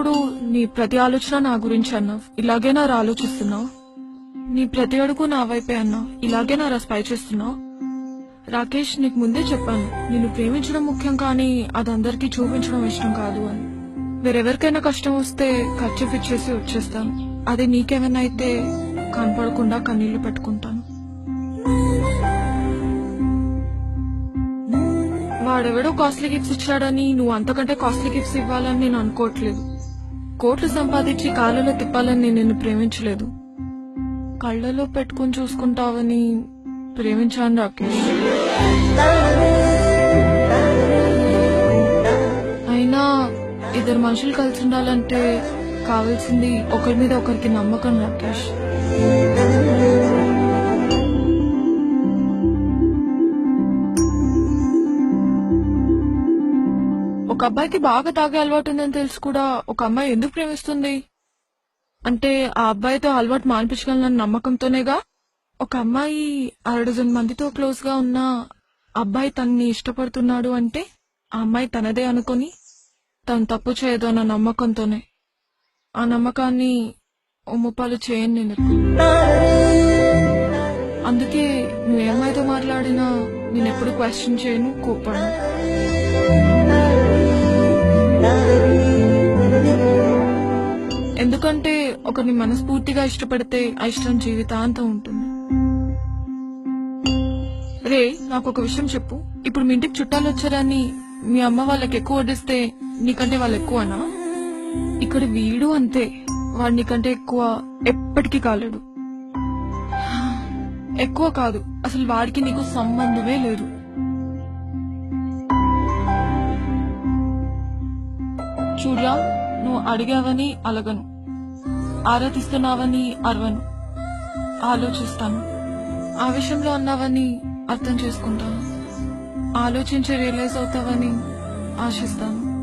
ఇప్పుడు నీ ప్రతి ఆలోచన నా గురించి అన్నావు ఇలాగే నా ఆలోచిస్తున్నావు. నీ ప్రతి అడుగు నా వైపే అన్నావు ఇలాగే నా స్పై చేస్తున్నావు. రాకేష్ నీకు ముందే చెప్పాను. నిన్ను ప్రేమించడం ముఖ్యం కానీ అది అందరికీ చూపించడం ఇష్టం కాదు అని. వేరెవరికైనా కష్టం వస్తే ఖర్చు ఇచ్చేసి వచ్చేస్తాను. అదే నీకేమైనా అయితే కనపడకుండా కన్నీళ్ళు పెట్టుకుంటాను. వాడెవడో కాస్ట్లీ గిఫ్ట్స్ ఇచ్చాడని నువ్వు అంతకంటే కాస్ట్లీ గిఫ్ట్స్ ఇవ్వాలని నేను అనుకోవట్లేదు. కోట్లు సంపాదించి కాళ్ళలో తిప్పాలని నేను నిన్ను ప్రేమించలేదు. కళ్ళలో పెట్టుకుని చూసుకుంటావని ప్రేమించాను రాకేష్. అయినా ఇద్దరు మనుషులు కలిసి ఉండాలంటే కావాల్సింది ఒకరి మీద ఒకరికి నమ్మకం రాకేష్. ఒక అబ్బాయికి బాగా తాగే అలవాటు ఉందని తెలిసి కూడా ఒక అమ్మాయి ఎందుకు ప్రేమిస్తుంది? అంటే ఆ అబ్బాయితో అలవాటు మానిపించగలనన్న నమ్మకంతోనేగా ఒక అమ్మాయి అరడజన్ మందితో క్లోజ్గా ఉన్న అబ్బాయి తనని ఇష్టపడుతున్నాడు అంటే ఆ అమ్మాయి తనదే అనుకొని తను తప్పు చేయదు అన్న నమ్మకంతోనే. ఆ నమ్మకాన్ని ఉమ్మపాలు చేయను నేను. అందుకే నువ్వు ఏమైతే మాట్లాడినా నేను ఎప్పుడు క్వశ్చన్ చేయను కోపడను ఒకరిని మనస్ఫూర్తిగా ఇష్టపడితే ఆ ఇష్టం జీవితాంతం ఉంటుంది. రే నాకు ఒక విషయం చెప్పు. ఇప్పుడు మీ ఇంటికి చుట్టాలు వచ్చారని మీ అమ్మ వాళ్ళకి ఎక్కువ వడ్డిస్తే నీకంటే వాళ్ళు ఎక్కువనా? ఇక్కడ వీడు అంతే. వాడు నీకంటే ఎక్కువ ఎప్పటికీ కాలేడు. ఎక్కువ కాదు. అసలు వాడికి నీకు సంబంధమే లేదు. చూడ్రా నువ్వు అడిగావని అలగను. ఆరాధిస్తున్నావని అరవను ఆలోచిస్తాను. ఆవేశంలో అన్నావని అర్థం చేసుకుంటాను. ఆలోచించి రియలైజ్ అవుతావని ఆశిస్తాను.